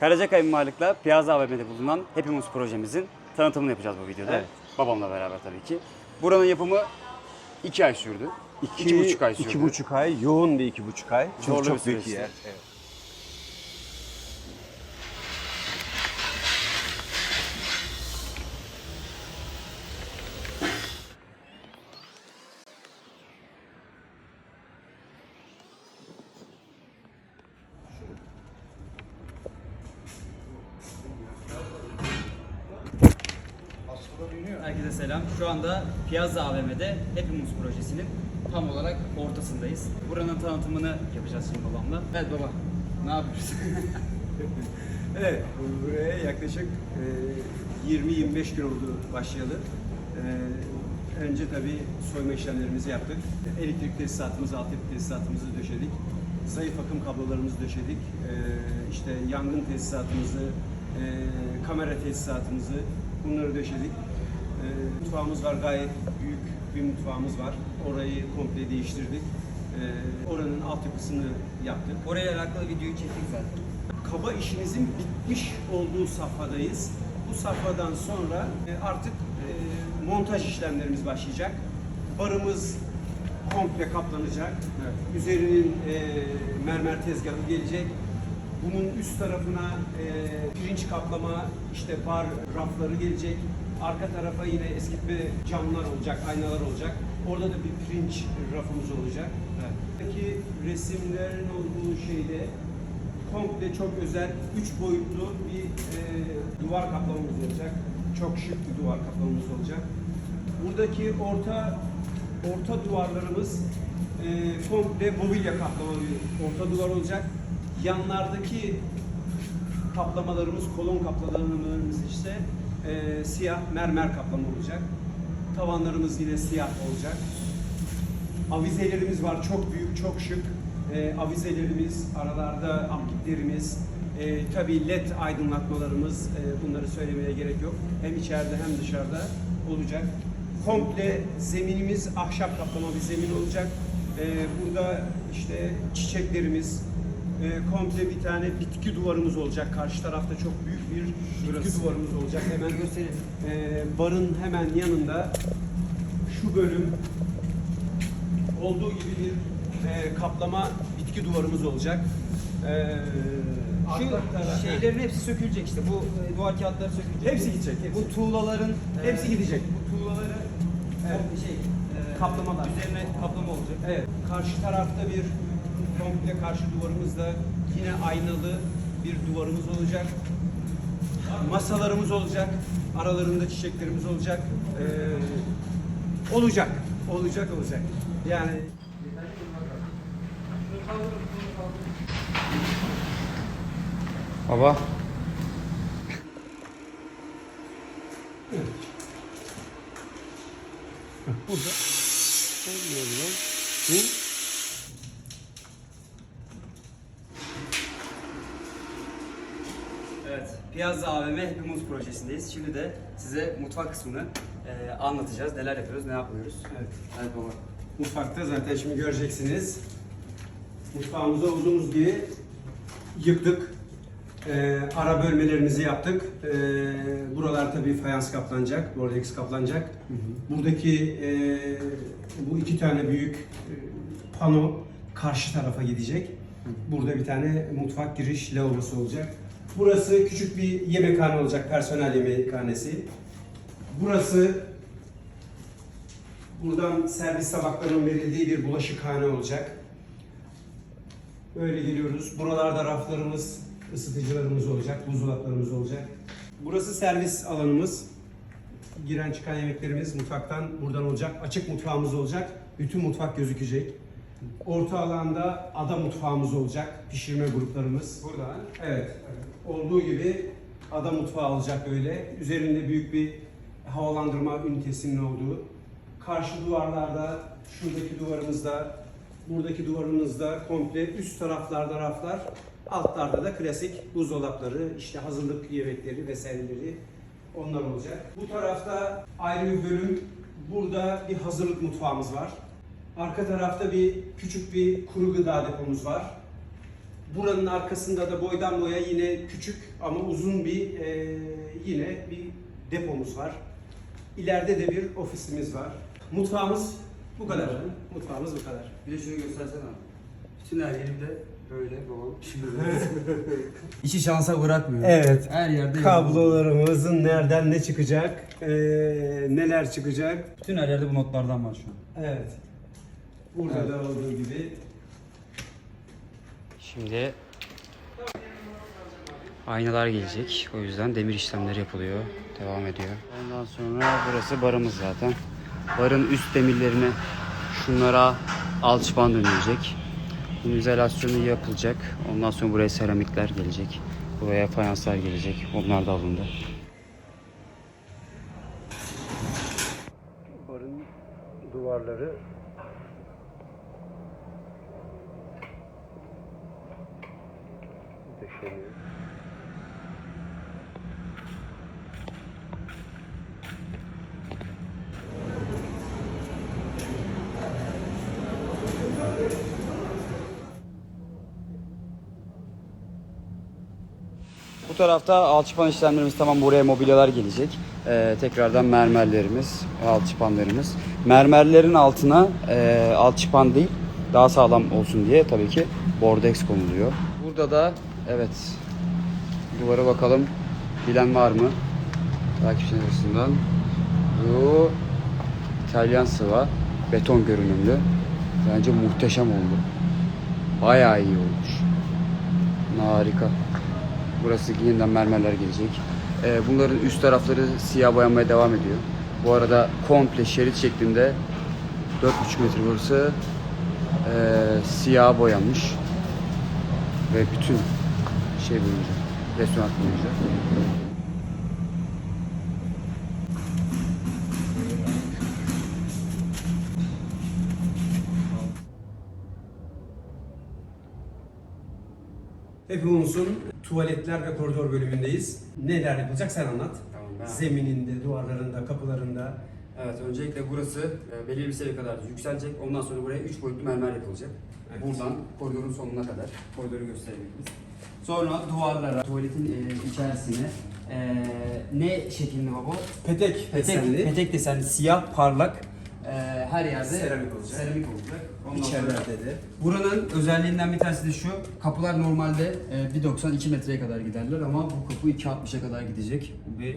Karacakay Mimarlık'la Piazza AVM'de bulunan Hepimiz projemizin tanıtımını yapacağız bu videoda. Evet. Babamla beraber tabii ki. Buranın yapımı 2 ay sürdü. 2,5 ay sürdü. İki buçuk ay, yoğun bir iki buçuk ay. Çünkü Zorlu bir çok büyük süreçti. yer. Evet. Herkese selam. Şu anda Piazza AVM'de Hepimiz projesinin tam olarak ortasındayız. Buranın tanıtımını yapacağız şimdi babamla. Evet baba, ne yapıyoruz? Evet, buraya yaklaşık e, 20-25 gün oldu başlayalı. E, önce tabii soyma işlemlerimizi yaptık. Elektrik tesisatımızı, altyapı tesisatımızı döşedik. Zayıf akım kablolarımızı döşedik. E, işte yangın tesisatımızı, e, kamera tesisatımızı bunları döşedik. E, mutfağımız var, gayet büyük bir mutfağımız var. Orayı komple değiştirdik. E, oranın altyapısını yaptık. Oraya alakalı videoyu çektik zaten. kaba işimizin bitmiş olduğu safhadayız. Bu safhadan sonra e, artık e, montaj işlemlerimiz başlayacak. Barımız komple kaplanacak. Üzerinin e, mermer tezgahı gelecek. Bunun üst tarafına e, pirinç kaplama, işte bar rafları gelecek. Arka tarafa yine eskitme camlar olacak, aynalar olacak. Orada da bir pirinç rafımız olacak. Buradaki resimlerin olduğu şeyde komple çok özel, üç boyutlu bir e, duvar kaplamamız olacak. Çok şık bir duvar kaplamamız olacak. Buradaki orta orta duvarlarımız e, komple mobilya kaplama bir orta duvar olacak. Yanlardaki kaplamalarımız, kolon kaplamalarımız ise e, siyah mermer kaplama olacak. Tavanlarımız yine siyah olacak. Avizelerimiz var çok büyük, çok şık. Ee, avizelerimiz, aralarda ampliklerimiz, e, tabii led aydınlatmalarımız, e, bunları söylemeye gerek yok. Hem içeride hem dışarıda olacak. Komple zeminimiz ahşap kaplama bir zemin olacak. Ee, burada işte çiçeklerimiz, e, komple bir tane bitki duvarımız olacak. Karşı tarafta çok büyük bir bitki duvarımız olacak. Hemen Gösterelim. e, barın hemen yanında şu bölüm olduğu gibi bir e, kaplama bitki duvarımız olacak. E, Şu şeylerin hepsi sökülecek işte. Bu e, duvar kağıtları sökülecek. Hepsi gidecek, hepsi. Bu tuğlaların Hepsi e, gidecek. Bu tuğlaları Evet. şey e, Kaplamalar. Üzerine kaplama olacak. Evet, karşı tarafta bir komple karşı duvarımızda yine aynalı bir duvarımız olacak. Masalarımız olacak. Aralarında çiçeklerimiz olacak. Ee, olacak. Olacak olacak. Yani Baba. Evet, Piazza AVM Hepimiz projesindeyiz. Şimdi de size mutfak kısmını e, anlatacağız. Neler yapıyoruz, ne yapmıyoruz. Evet. Evet baba. mutfakta zaten şimdi göreceksiniz. Mutfağımızı olduğumuz gibi yıktık. Ee, ara bölmelerimizi yaptık. Ee, buralar tabii fayans kaplanacak, Rolex kaplanacak. Buradaki e, bu iki tane büyük e, pano karşı tarafa gidecek. Burada bir tane mutfak giriş lavabosu olacak. Burası küçük bir yemekhane olacak, personel yemekhanesi. Burası Buradan servis tabaklarının verildiği bir bulaşıkhane olacak. Böyle geliyoruz. Buralarda raflarımız, ısıtıcılarımız olacak, buzdolaplarımız olacak. Burası servis alanımız. Giren çıkan yemeklerimiz mutfaktan buradan olacak. Açık mutfağımız olacak. Bütün mutfak gözükecek. Orta alanda ada mutfağımız olacak. Pişirme gruplarımız. Burada. Evet. Olduğu gibi ada mutfağı olacak öyle. Üzerinde büyük bir havalandırma ünitesinin olduğu. Karşı duvarlarda, şuradaki duvarımızda, buradaki duvarımızda komple üst taraflarda raflar, altlarda da klasik buzdolapları, işte hazırlık yemekleri vesaireleri onlar olacak. Bu tarafta ayrı bir bölüm, burada bir hazırlık mutfağımız var. Arka tarafta bir küçük bir kuru gıda depomuz var. Buranın arkasında da boydan boya yine küçük ama uzun bir e, yine bir depomuz var. İleride de bir ofisimiz var. Mutfağımız bu kadar. Mutfağımız bu kadar. Bir de şunu göstersene abi. Bütün her yerimde böyle babam. İşi şansa bırakmıyor. Evet. Her yerde Kablolarımızın nereden ne çıkacak, e, neler çıkacak. Bütün her yerde bu notlardan var şu an. Evet. Burada da olduğu gibi Şimdi aynalar gelecek. O yüzden demir işlemleri yapılıyor. Devam ediyor. Ondan sonra burası barımız zaten. Barın üst demirlerine şunlara alçıpan dönülecek. Bunun izolasyonu yapılacak. Ondan sonra buraya seramikler gelecek. Buraya fayanslar gelecek. Onlar da alındı. barın duvarları döşeniyor. Bu tarafta alçıpan işlemlerimiz tamam buraya mobilyalar gelecek. Ee, tekrardan mermerlerimiz, alçıpanlarımız. Mermerlerin altına e, alçıpan değil daha sağlam olsun diye tabii ki bordex konuluyor. Burada da evet duvara bakalım bilen var mı? Takipçiler arasından. Bu İtalyan sıva beton görünümlü. Bence muhteşem oldu. Bayağı iyi olmuş. Harika. Burası yeniden mermerler gelecek. Ee, bunların üst tarafları siyah boyanmaya devam ediyor. Bu arada komple şerit şeklinde 4,5 metre burası ee, siyah boyanmış. Ve bütün şey boyunca, restoran boyunca. Hepimizin tuvaletler ve koridor bölümündeyiz. Neler yapılacak sen anlat. Tamam, ben- Zemininde, duvarlarında, kapılarında. Evet, öncelikle burası e, belirli bir seviye kadar yükselecek. Ondan sonra buraya 3 boyutlu mermer yapılacak. Evet. Buradan koridorun sonuna kadar koridoru gösterebiliriz. Sonra duvarlara, tuvaletin e, içerisine e, ne şeklinde baba? Petek, Petek, desenli. petek desenli, siyah, parlak. e, her yerde Seramik olacak. Seramik olacak. Ondan sonra- İçerilerde de. Buranın özelliğinden bir tanesi de şu. Kapılar normalde e, 1.92 metreye kadar giderler ama bu kapı 2.60'a kadar gidecek. Bu bir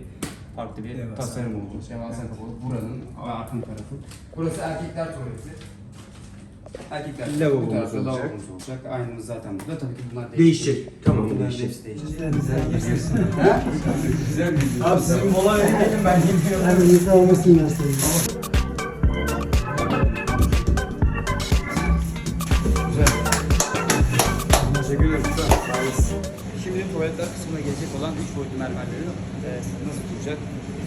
farklı bir Devasa. tasarım olacak. Devasa kapı. Buranın arka tarafı. Burası erkekler tuvaleti. Erkekler. Lavabomuz Bu tarafta olacak. lavabomuz olacak. Aynamız zaten burada. Tabii ki bunlar Değişecek. Tamam, Bunlar değişecek. hepsi değişecek. Ha? Güzel bir Abi sizin mola verin dedim ben gidiyorum. Abi yüzde olmasın derseniz. Teşekkür ederim. Şimdi tuvaletler kısmına gelecek olan 3 boyutlu mermerleri e, nasıl duracak?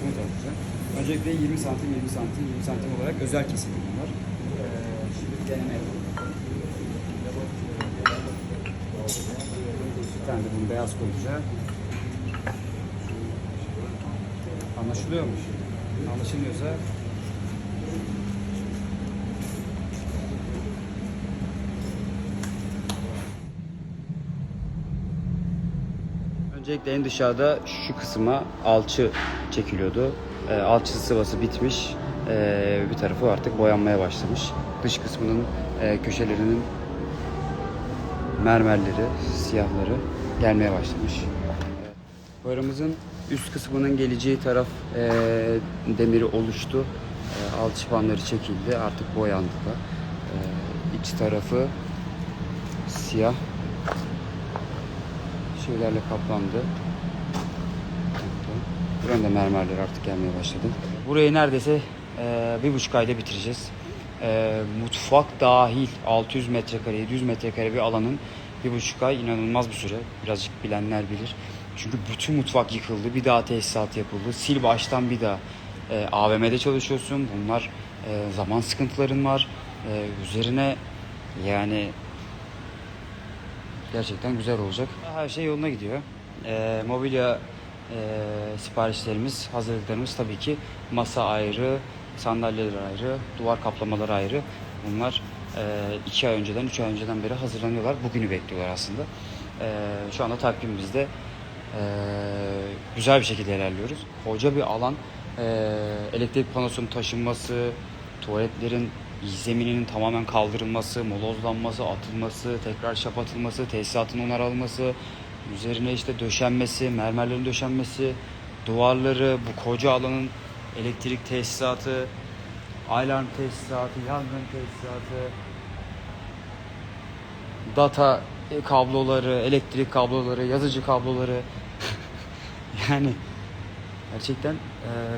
Bunu tanıtacağım. Öncelikle 20 santim, 20 santim, 20 santim olarak özel kesim bunlar. Şimdi bir tane de bunu beyaz koyacağım. Anlaşılıyormuş. Anlaşılmıyorsa Öncelikle en dışarıda şu kısma alçı çekiliyordu. E, alçı sıvası bitmiş. E, bir tarafı artık boyanmaya başlamış. Dış kısmının e, köşelerinin mermerleri, siyahları gelmeye başlamış. Barımızın üst kısmının geleceği taraf e, demiri oluştu. E, alçıpanları çekildi. Artık boyandı da. E, iç tarafı siyah şeylerle kaplandı. Buranın da mermerleri artık gelmeye başladı. Burayı neredeyse e, bir buçuk ayda bitireceğiz. E, mutfak dahil 600 metrekare, 700 metrekare bir alanın bir buçuk ay inanılmaz bir süre. Birazcık bilenler bilir. Çünkü bütün mutfak yıkıldı. Bir daha tesisat yapıldı. Sil baştan bir daha. E, AVM'de çalışıyorsun. Bunlar e, zaman sıkıntıların var. E, üzerine yani gerçekten güzel olacak. Her şey yoluna gidiyor. Ee, mobilya e, siparişlerimiz, hazırlıklarımız tabii ki masa ayrı, sandalyeler ayrı, duvar kaplamaları ayrı. Bunlar e, iki ay önceden, üç ay önceden beri hazırlanıyorlar. Bugünü bekliyorlar aslında. Ee, şu anda takvimimizde ee, güzel bir şekilde ilerliyoruz. Koca bir alan ee, elektrik panosunun taşınması, tuvaletlerin zemininin tamamen kaldırılması, molozlanması, atılması, tekrar şap atılması, tesisatın onarılması, üzerine işte döşenmesi, mermerlerin döşenmesi, duvarları, bu koca alanın elektrik tesisatı, alarm tesisatı, yangın tesisatı, data kabloları, elektrik kabloları, yazıcı kabloları. yani gerçekten eee,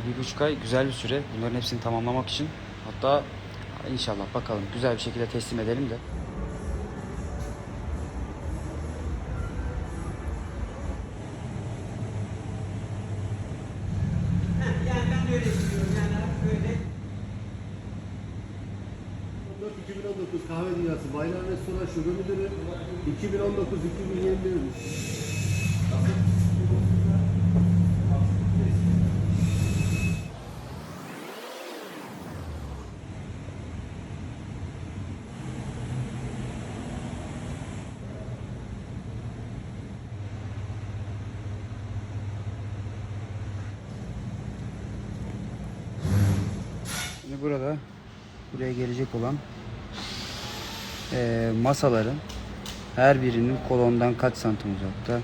bir buçuk ay güzel bir süre bunların hepsini tamamlamak için. Hatta inşallah bakalım güzel bir şekilde teslim edelim de. Yani ben de öyle istiyorum. Yani öyle 2019 Kahve Dünyası Bayram Restoran Şube Müdürü 2019-2021 Şimdi burada buraya gelecek olan eee, masaların her birinin kolondan kaç santim uzakta.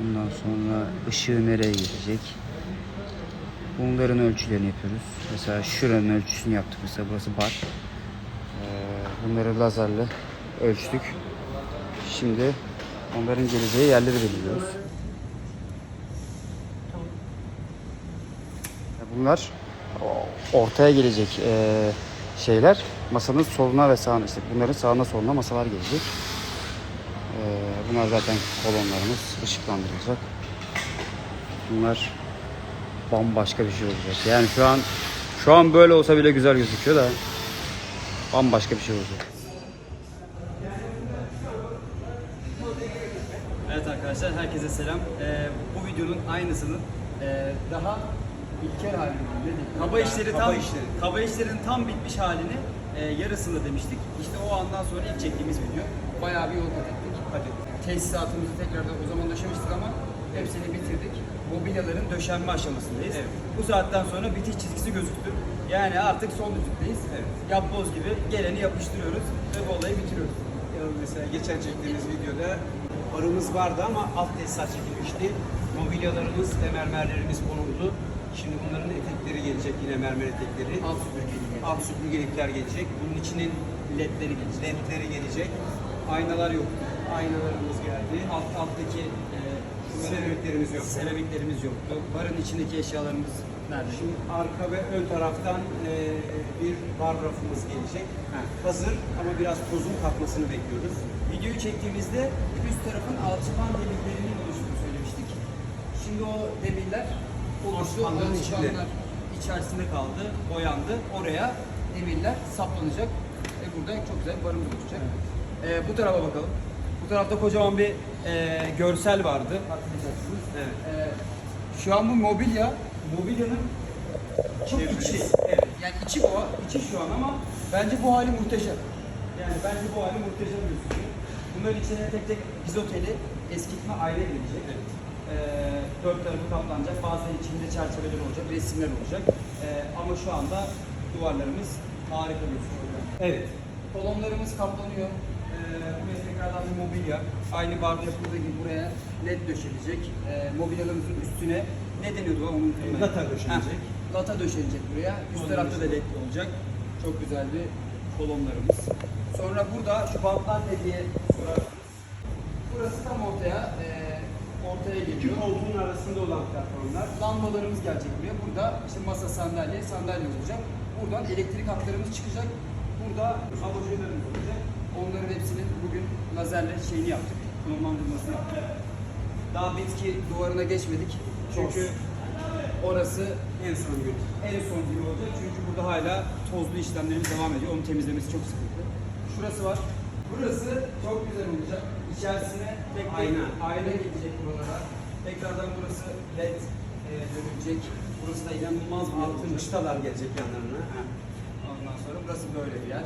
Ondan sonra ışığı nereye gelecek. Bunların ölçülerini yapıyoruz. Mesela şuranın ölçüsünü yaptık. Mesela burası bar. Eee, bunları lazerle ölçtük. Şimdi onların geleceği yerleri belirliyoruz. Bunlar ortaya gelecek eee, şeyler masanın soluna ve sağına işte bunların sağına soluna masalar gelecek. Eee, bunlar zaten kolonlarımız ışıklandırılacak. Bunlar bambaşka bir şey olacak. Yani şu an şu an böyle olsa bile güzel gözüküyor da bambaşka bir şey olacak. Evet arkadaşlar herkese selam. Ee, bu videonun aynısının e, daha ilkel halini kaba işleri Kaba tam işleri. kaba işlerin tam bitmiş halini e, yarısında demiştik. İşte o andan sonra ilk çektiğimiz video. Bayağı bir yol kat ettik. Hadi. Tesisatımızı tekrardan o zaman döşemiştik ama hepsini bitirdik. Mobilyaların döşenme aşamasındayız. Evet. Bu saatten sonra bitiş çizgisi gözüktü. Yani artık son düzlükteyiz. Evet. Yapboz gibi geleni yapıştırıyoruz ve bu olayı bitiriyoruz. Ya mesela geçen çektiğimiz videoda barımız vardı ama alt tesisat çekilmişti. Mobilyalarımız ve mermerlerimiz konuldu. Şimdi bunların etekleri gelecek yine mermer etekleri. Alt süpürgeli gelecek. Alt süpürgelikler gelecek. Bunun içinin ledleri gelecek. ledleri gelecek. Aynalar yok. Aynalarımız geldi. Alt alttaki e, Seramiklerimiz yok. Seramiklerimiz yoktu. Barın içindeki eşyalarımız nerede? Şimdi arka ve ön taraftan e, bir bar rafımız gelecek. Hazır ama biraz tozun kalkmasını bekliyoruz. Videoyu çektiğimizde üst tarafın alçıpan demirlerinin oluştuğunu söylemiştik. Şimdi o demirler Alçıpanların içinde. İçerisinde kaldı, boyandı. Oraya demirler saplanacak ve burada çok güzel bir barımız oluşacak. Ee, bu tarafa bakalım. Bu tarafta kocaman bir e, görsel vardı. Hatırlayacaksınız. Evet. Ee, şu an bu mobilya, mobilyanın çok içi. Evet. Yani içi bu, içi şu an ama bence bu hali muhteşem. Yani bence bu hali muhteşem gözüküyor. Bunların içine tek tek bizoteli, eskitme ayna gelecek. Evet. Ee, dört tarafı kaplanacak. Bazen içinde çerçeveler olacak, resimler olacak. Ee, ama şu anda duvarlarımız harika gözüküyor. Evet. Kolonlarımız kaplanıyor. Ee, buraya tekrardan bir mobilya. Aynı barda yapıldığı gibi buraya led döşenecek. Ee, mobilyalarımızın üstüne ne deniyordu onun ben. Lata döşenecek. Heh, lata döşenecek buraya. Üst Kolon tarafta da led olacak. Çok güzel bir kolonlarımız. Sonra burada şu bantlar ne diye sorarsınız. Burası tam ortaya, e, ortaya İki geliyor. koltuğun arasında olan platformlar. Lambalarımız gelecek buraya. Burada işte masa, sandalye, sandalye olacak. Buradan elektrik hatlarımız çıkacak. Burada abajurlarımız olacak. Onların hepsinin bugün lazerle şeyini yaptık. Konumlandırmasını yaptık. Daha bitki duvarına geçmedik. Çünkü orası En son gün. en son gün olacak. Çünkü burada hala tozlu işlemlerimiz devam ediyor. Onu temizlemesi çok sıkıntı. Şurası var. Burası çok güzel olacak. İçerisine tek Ayna. ayna gelecek buralara. Tekrardan burası led e, dönülecek. Burası da inanılmaz bir Altın çıtalar gelecek yanlarına. Ondan sonra burası böyle bir yer.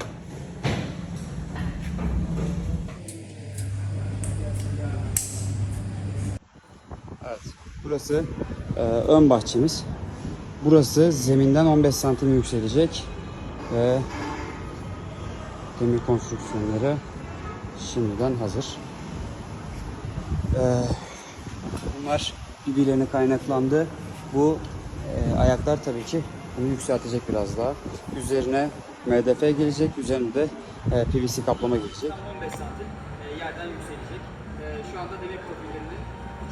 Burası e, ön bahçemiz. Burası zeminden 15 santim yükselecek ve demir konstrüksiyonları şimdiden hazır. Ee, bunlar birbirlerine kaynaklandı. Bu e, ayaklar tabii ki bunu yükseltecek biraz daha. Üzerine MDF gelecek, üzerine de e, PVC kaplama gelecek. 15 santim e, yerden yükselecek. E, şu anda demir profillerinin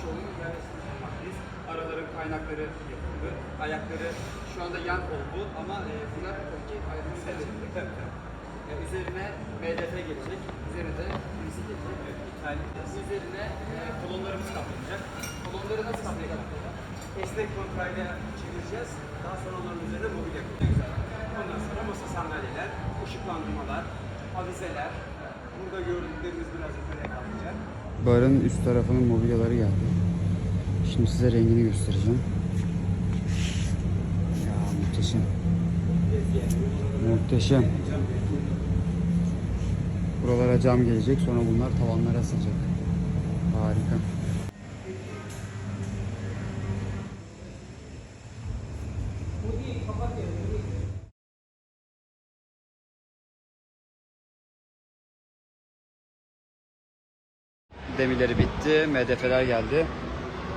çoğunun yerleştirilmiş yapmaktayız. Araların kaynakları yapıldı. Ayakları şu anda yan oldu ama e, bunlar tabii ki ayrılmış. E, üzerine MDF gelecek. Üzerine de PVC gelecek. Üzerine e, kolonlarımız kaplanacak. Kolonları nasıl kaplayacak? Esnek kontrayla çevireceğiz. Daha sonra onların üzerine mobilya koyacağız. Ondan sonra masa sandalyeler, ışıklandırmalar, avizeler. Burada gördüklerimiz biraz yukarıya kalkacak. Barın üst tarafının mobilyaları geldi. Şimdi size rengini göstereceğim. Ya muhteşem. Muhteşem. Buralara cam gelecek sonra bunlar tavanlara asılacak. Harika. Demirleri bitti. MDF'ler geldi.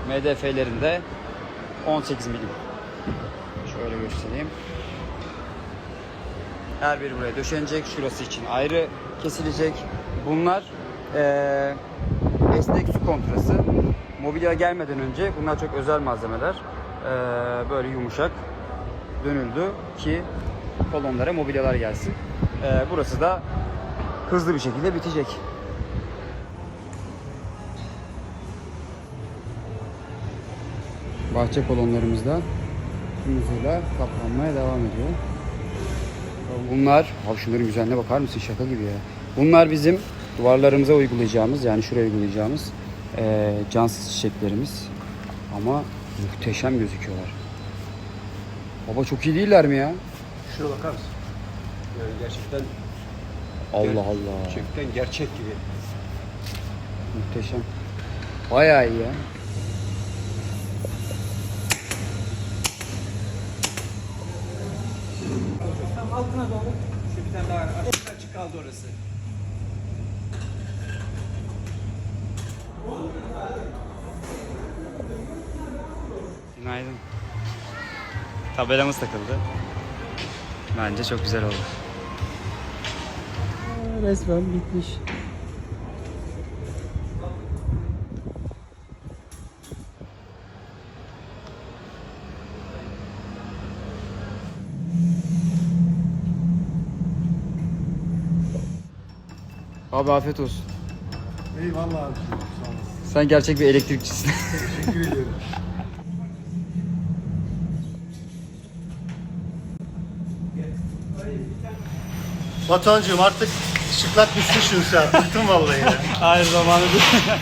MDF'lerin de 18 milim. Şöyle göstereyim. Her biri buraya döşenecek. Şurası için ayrı kesilecek. Bunlar eee esnek su kontrası. Mobilya gelmeden önce bunlar çok özel malzemeler. Eee, böyle yumuşak dönüldü ki kolonlara mobilyalar gelsin. Eee, burası da hızlı bir şekilde bitecek. Bahçe kolonlarımız da tüm kaplanmaya devam ediyor. Bunlar, abi şunların güzelliğine bakar mısın? Şaka gibi ya. Bunlar bizim duvarlarımıza uygulayacağımız, yani şuraya uygulayacağımız eee cansız çiçeklerimiz. Ama muhteşem gözüküyorlar. Baba çok iyi değiller mi ya? Şuna bakar mısın? Yani gerçekten Allah Allah. gerçekten gerçek gibi. Muhteşem. Bayağı iyi ya. Altına doğru. Şu bir tane daha açık açık kaldı orası. Günaydın. Tabelamız takıldı. Bence çok güzel oldu. Resmen bitmiş. Abi afiyet olsun. Eyvallah abi. Sağ olasın. Sen gerçek bir elektrikçisin. Teşekkür ediyorum. Batuhan'cığım artık şıklak düşmüşsün sen. Bıktım vallahi ya. Hayır zamanı değil.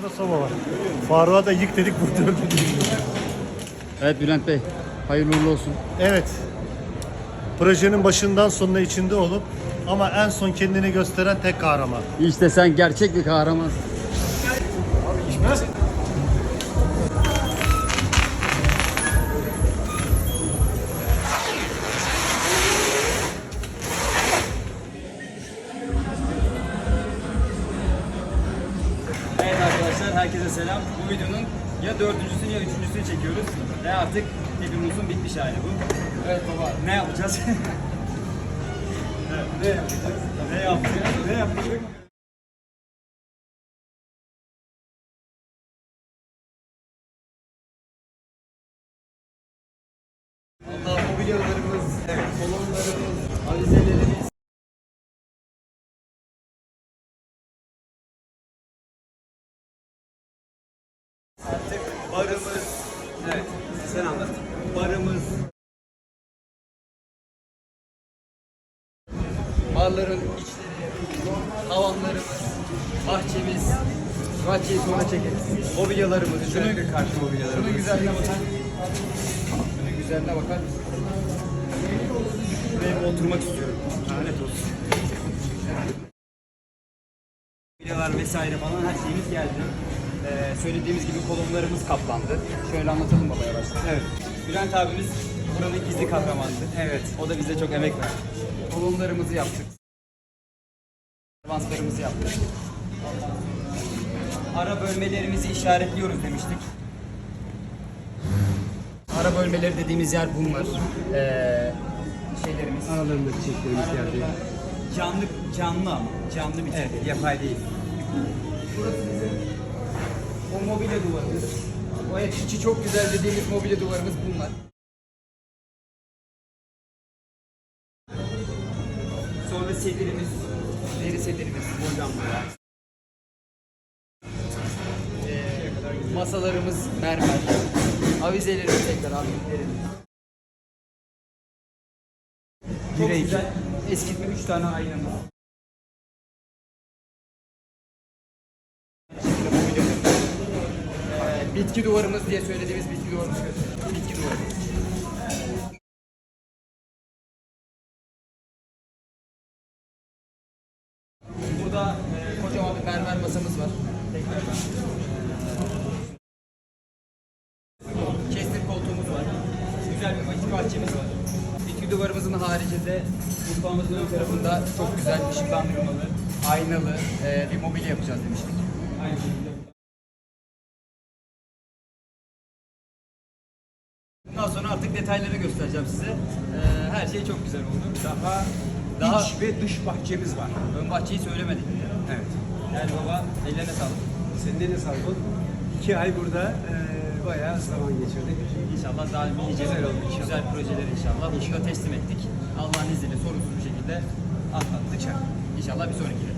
Yukarıda soba var. Faruk'a da yık dedik burada. Evet Bülent Bey, hayırlı uğurlu olsun. Evet. Projenin başından sonuna içinde olup ama en son kendini gösteren tek kahraman. İşte sen gerçek bir kahraman. Herkese selam. Bu videonun ya dördüncüsünü ya üçüncüsünü çekiyoruz. Ve artık hepimizin bitmiş hali bu. Evet baba. Ne yapacağız? ne yapacağız? Ne yapacağız? Ne yapacağız? Barların içleri, tavanlarımız, bahçemiz. Bahçeyi sonra çekeriz. mobilyalarımız, şunu karşı mobilyalarımız. Şunun güzelliğine bakar Şunun güzelliğine bakar? Buraya bir oturmak istiyorum. Lanet olsun. Mobilyalar vesaire falan her şeyimiz geldi. Ee, söylediğimiz gibi kolonlarımız kaplandı. Şöyle anlatalım baba yavaştan. Evet. Bülent abimiz buranın gizli kahramandı. Evet. O da bize çok emek verdi. Kolonlarımızı yaptık. Avanslarımızı yaptık. Ara bölmelerimizi işaretliyoruz demiştik. Ara bölmeleri dediğimiz yer bunlar. Ee, şeylerimiz. Aralarındaki çiçeklerimiz geldi. Canlı canlı ama canlı bir Evet, yapay değil. O mobilya duvarımız. O içi çok güzel dediğimiz mobilya duvarımız bunlar. Sedirimiz. Deri sedirimiz. Buradan buraya. Ee, masalarımız mermer. Avizelerimiz tekrar avizelerimiz. Çok Direkt. güzel. Eskitme 3 tane aynamız. Ee, bitki duvarımız diye söylediğimiz bitki duvarımız gösteriyor. Bitki duvarımız. Burada e, kocaman bir mermer masamız var. Tekrardan. Kestir koltuğumuz var. Güzel bir bitki bahçemiz var. Bitki duvarımızın haricinde mutfağımızın ön tarafında çok güzel ışıklandırmalı, aynalı e, bir mobilya yapacağız demiştik. Bundan sonra artık detayları göstereceğim size. Ee, her şey çok güzel oldu. Daha, Daha- iç ve dış bahçemiz var. Ön bahçeyi söylemedik. Evet. Yani baba ellerine sağlık. Senin de ne sağlık İki ay burada e, bayağı zaman geçirdik. İnşallah daha nice güzel. Güzel projeler inşallah. Da teslim ettik. Allah'ın izniyle sorunsuz bir şekilde atlattık. İnşallah bir sonrakine.